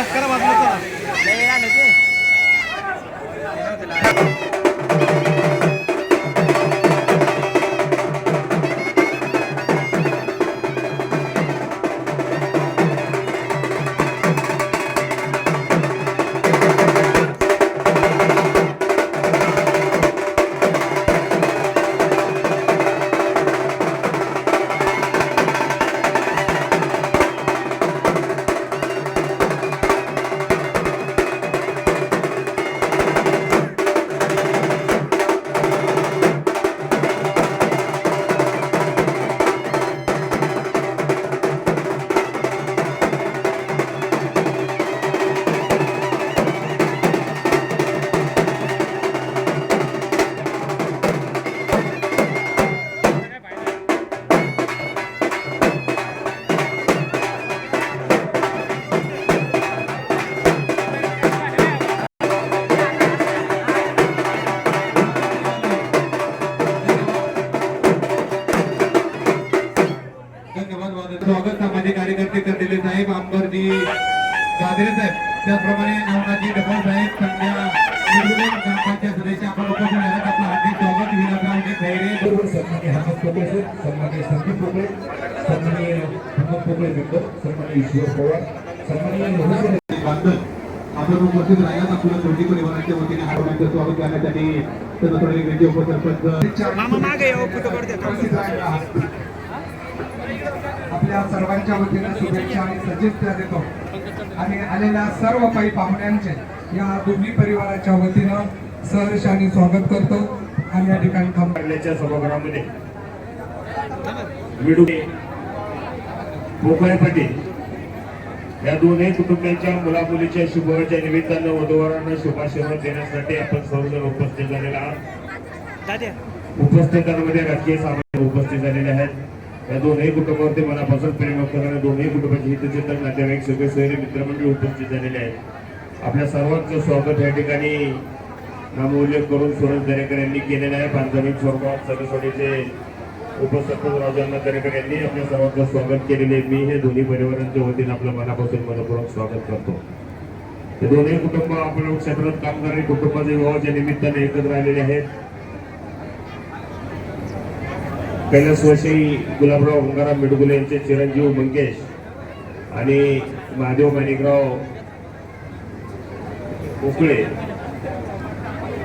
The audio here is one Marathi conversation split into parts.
करा वाजून धन्यवाद स्वागत सामाजिक कार्यकर्ते करलेले साहेब अंबरजी गाजरे साहेब. त्याचप्रमाणे नवनाथजी डबल साहेब संध्या निर्गुणे ग्रामपंचायत सदस्य आपण उपस्थित झाल्यात आपलं हार्दिक स्वागत. विलासराव खैरे. बरोबर सन्मान्य हेमंत पोकळे सर सन्मान्य संदीप पोकळे सन्मान्य हेमंत पोकळे मेंबर सन्मान्य ईश्वर पवार सन्मान्य मोहन बांधव आपण उपस्थित राहिलात आपलं दोन्ही परिवाराच्या वतीने हार्दिक स्वागत करण्यासाठी उपसरपंच आपल्या सर्वांच्या वतीने शुभेच्छा आणि सजिस्ता देतो. आणि आलेल्या सर्व काही पाहुण्यांचे या दोन्ही परिवाराच्या वतीनं सहर्ष आणि स्वागत करतो. आणि या ठिकाणी थांबतो पाटलाच्या सभागृहामध्ये विडुके पाटील या दोन्ही कुटुंबियांच्या मुलामुलीच्या शुभवाच्या निमित्तानं वधूवरांना शुभाशीर्वाद देण्यासाठी आपण सर्वजण उपस्थित झालेला आहात. उपस्थितांमध्ये राजकीय सामान्य उपस्थित झालेले आहेत. या दोन्ही कुटुंबावरती मनापासून प्रेम व्यक्त करणाऱ्या दोन्ही कुटुंबाचे हितचिंतक नातेवाईक सगळे सोयरे मित्रमंडळी उपस्थित झालेले आहेत. आपल्या सर्वांचं स्वागत या ठिकाणी नामोल्लेख करून सुरेश दरेकर यांनी केलेलं आहे. बांधणी स्वरूपात सरस्वतीचे उपसरपंच राजांना दरेकर यांनी आपल्या सर्वांचं स्वागत केलेले आहे. मी हे दोन्ही परिवारांच्या वतीने आपलं मनापासून मनपूर्वक स्वागत करतो. हे दोन्ही कुटुंब आपल्या क्षेत्रात काम करणारे कुटुंबाच्या विवाहाच्या निमित्ताने एकत्र आलेले आहेत. कैलासवासी गुलाबराव गंगाराम मिडगुले यांचे चिरंजीव मंकेश आणि महादेव माणिकराव उकळे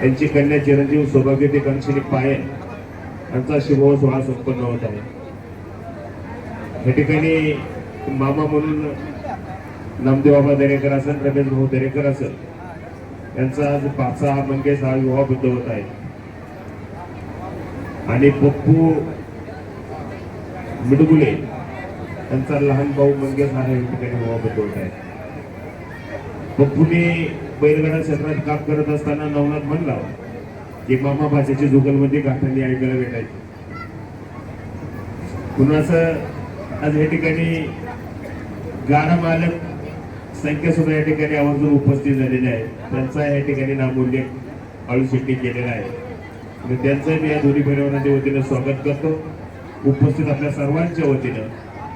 यांची कन्या चिरंजीव सौभाग्यवती कंसिनी पायल यांचा शुभव सोहळा संपन्न होत आहे. या ठिकाणी मामा म्हणून नामदेवबाबा दरेकर असेल रमेश भाऊ दरेकर असेल यांचा आज मंकेश हा विवाह हा होत आहे. आणि पप्पू मिडगुले. त्यांचा लहान भाऊ मंगेश हा या ठिकाणी विवाहबद्ध होत आहे. पप्पूने बैलगाडा क्षेत्रात काम करत असताना नवनाथ म्हणला की मामा भाषेची जुगलमध्ये गाठांनी ऐकायला भेटायची. पुन्हा असं आज या ठिकाणी गाणं मालक संख्या सुद्धा या ठिकाणी आवर्जून उपस्थित झालेले आहे त्यांचा या ठिकाणी नामोल्लेख आळू शेट्टी केलेला आहे. आणि त्यांचं मी या दोन्ही भैरवनाच्या वतीनं स्वागत करतो. उपस्थित आपल्या सर्वांच्या वतीनं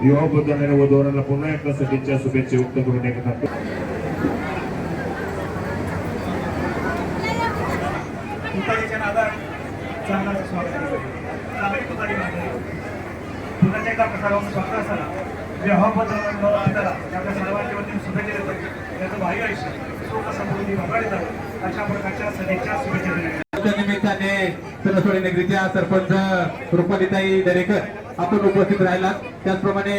विवाह बदलणाऱ्या वधूवरांना पुन्हा एकदा सदिच्छा शुभेच्छा व्यक्त करून एकत्र तुतारीच्या स्वागत आहे. एकदा प्रसारावर स्वागत आपल्या सर्वांच्या वतीने शुभेच्छा देतो त्याचं आयुष्य सुख समृद्धी जावं अशा प्रकारच्या सदिच्छा शुभेच्छा दिल्या निमित्ताने सरस्वती नगरीच्या सरपंच रुपालीताई दरेकर आपण उपस्थित राहिलात. त्याचप्रमाणे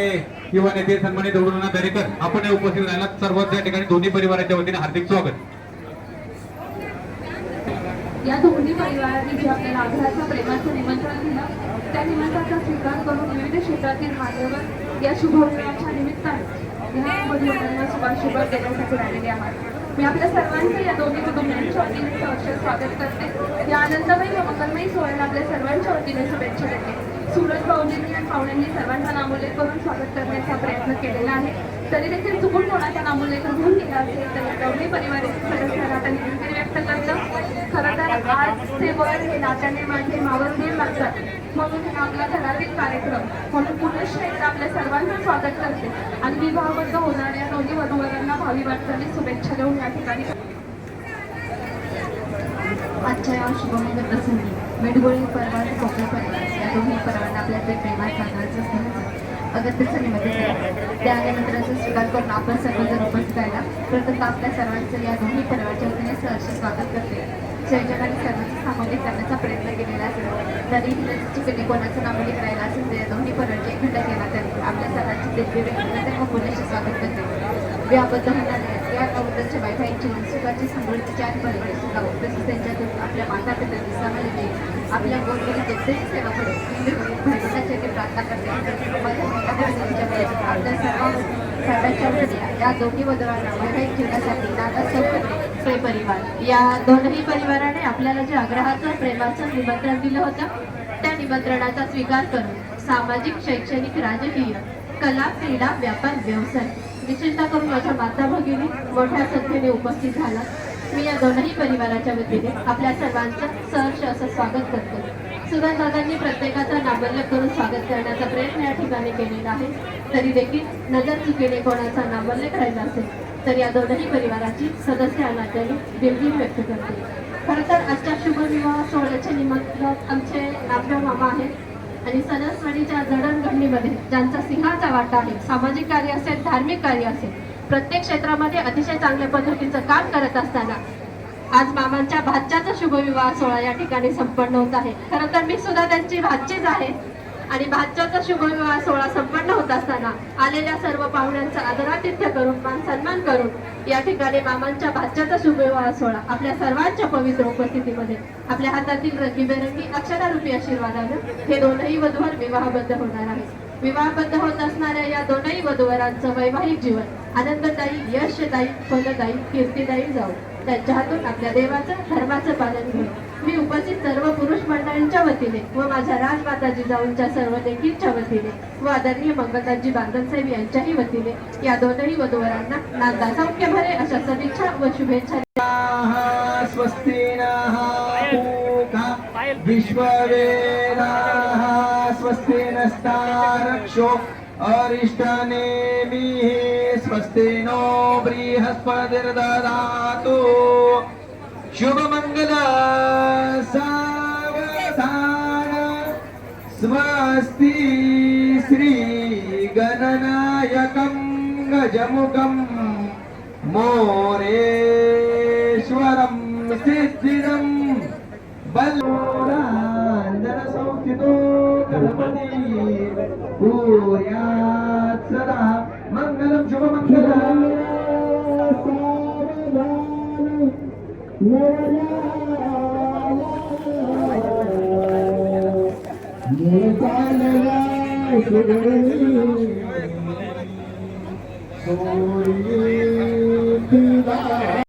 युवा नेते सन्मानित दौडुना दरेकर आपण उपस्थित राहिलात. सर्व त्या ठिकाणी दोन्ही परिवाराच्या वतीने हार्दिक स्वागत. या दोन्ही परिवारांनी जे आपल्याला आग्रहाचं प्रेमाचं निमंत्रण दिलं त्या निमंत्रणाचा स्वीकार करून विविध क्षेत्रातील मान्यवर या शुभविवाहाच्या निमित्ताने ह्या परिवारांना शुभाशुभ देण्यासाठी राहिलेले आहात. मी आपल्या सर्वांचं या दोन्ही दोघांच्या वतीने सहर्ष स्वागत करते. या आनंदमयी व मंगलमयी सोहळ्याला आपल्या सर्वांच्या वतीने शुभेच्छा देते. सूरज भाऊजींनी आणि पाहुण्यांनी सर्वांचा नामोल्लेख करून स्वागत करण्याचा प्रयत्न केलेला आहे. तरी देखील चुकून कोणाचा नामोल्लेख होऊन गेला असेल तर दोन्ही परिवारातील सदस्यांना आता व्यक्त करतं. खरं तर आज ते वर हे नात्याने माझे मावळ लागतात. म्हणून हे आपला घरातील कार्यक्रम म्हणून पुरुष एकदा आपल्या सर्वांचं स्वागत करते. आणि विवाहबद्ध होणाऱ्या दोन्ही वधूवर भावी वाटचाली शुभेच्छा देऊन या ठिकाणी आजच्या या शुभमंगल प्रसंगी मेडगोळी परवार कोकण परिवार या दोन्ही परवांना आपल्या ते प्रेमात सांगायचं असल्याचं अगत्यचं निमित्त त्या निमंत्रणाचा स्वीकार करून आपण सर्वजण उपस्थित राहिला प्रथम आपल्या सर्वांचं या दोन्ही परवाच्या वतीने सहर्ष स्वागत करते. संयोजकांनी सर्वांचं सामाजिक करण्याचा प्रयत्न केलेला असेल. तरी चुकीने कोणाचं नामोली करायला असेल तर या दोन्ही परिवारचे खंड केला तरी आपल्या सर्वांची दिव्य व्यक्तीला व स्वागत करते? व्याबद्ध होणाऱ्या या अवधच्या बायबाईंची मनसुखाची सुखाची समृद्धीची आणि परिवेश सुखावं तसेच त्यांच्यातून आपल्या माता पिता समाजाने आपल्या गोरगरी जनतेची सेवा करून भरभराची ते प्रार्थना करते. आपल्या सर्व सर्वांच्या वतीने या दोन्ही वधूंना वैवाहिक जीवनासाठी दादा सौकते परिवार. या दोनही परिवाराने आपल्याला जे आग्रहाचं प्रेमाचं निमंत्रण दिलं होतं त्या निमंत्रणाचा स्वीकार करून सामाजिक शैक्षणिक राजकीय कला क्रीडा व्यापार व्यवसाय विशेषतः करून माझ्या माता भगिनी मोठ्या संख्येने उपस्थित झाला. मी या दोनही परिवाराच्या वतीने आपल्या सर्वांचं सहर्ष असं स्वागत करते. सुधा दादांनी प्रत्येकाचा नामोल्लेख करून स्वागत करण्याचा प्रयत्न या ठिकाणी केलेला आहे. तरी देखील नजर चुकीने कोणाचा नाबल्य राहिला असेल तर या दोनही परिवाराची सदस्य नात्याने दिलगिरी व्यक्त करते. खरं तर आजच्या शुभविवाह सोहळ्याचे निमंत्रक आमचे नामदेव मामा आहेत. आणि सणसवाडीच्या जडणघडणीमध्ये ज्यांचा सिंहाचा वाटा आहे सामाजिक कार्य असेल धार्मिक कार्य असेल प्रत्येक क्षेत्रामध्ये अतिशय चांगल्या पद्धतीचं काम करत असताना आज मामांच्या भाच्याचा शुभविवाह सोहळा या ठिकाणी संपन्न होत आहे. खरं तर मी सुद्धा त्यांची भाचीच आहे. आणि भाच्याचा शुभविवाह सोहळा संपन्न होत असताना आलेल्या सर्व पाहुण्यांचा आदरातिथ्य करून मान सन्मान करून या ठिकाणी मामांच्या भाच्याचा शुभविवाह सोहळा आपल्या सर्वांच्या पवित्र उपस्थितीमध्ये आपल्या हातातील रंगीबेरंगी अक्षरारूपी आशीर्वादानं हे दोनही वधूवर विवाहबद्ध होणार आहे. विवाहबद्ध होत असणाऱ्या या दोनही वधूवरांचं वैवाहिक जीवन आनंददायी यशदायी फलदायी कीर्तिदायी जाऊ त्यांच्या हातून आपल्या देवाचं धर्माचं पालन घेऊ मी उपस्थित सर्व पुरुष मंडळींच्या वतीने व माझ्या राजमाताजी जाऊनच्या सर्व देखीलच्या वतीने व आदरणीय मंगलदासजी बांधनसाहेब यांच्याही वतीने या दोनही वधूवरांना नांदा सौख्य भरे अशा सदिच्छा व शुभेच्छा स्वस्ति नः पूका विश्ववेदाः स्वस्ति अरिष्टनेमिः स्वस्ति नो बृहस्पतिर्ददातु। शुभमङ्गल सावधान। स्वस्ति श्रीगणनायकं गजमुखम् मोरेश्वरं सिद्धिदं बलोराञ्जनसंस्थितो गणपति भूयात् सदा। మంగళం శుభమంగళం సోయి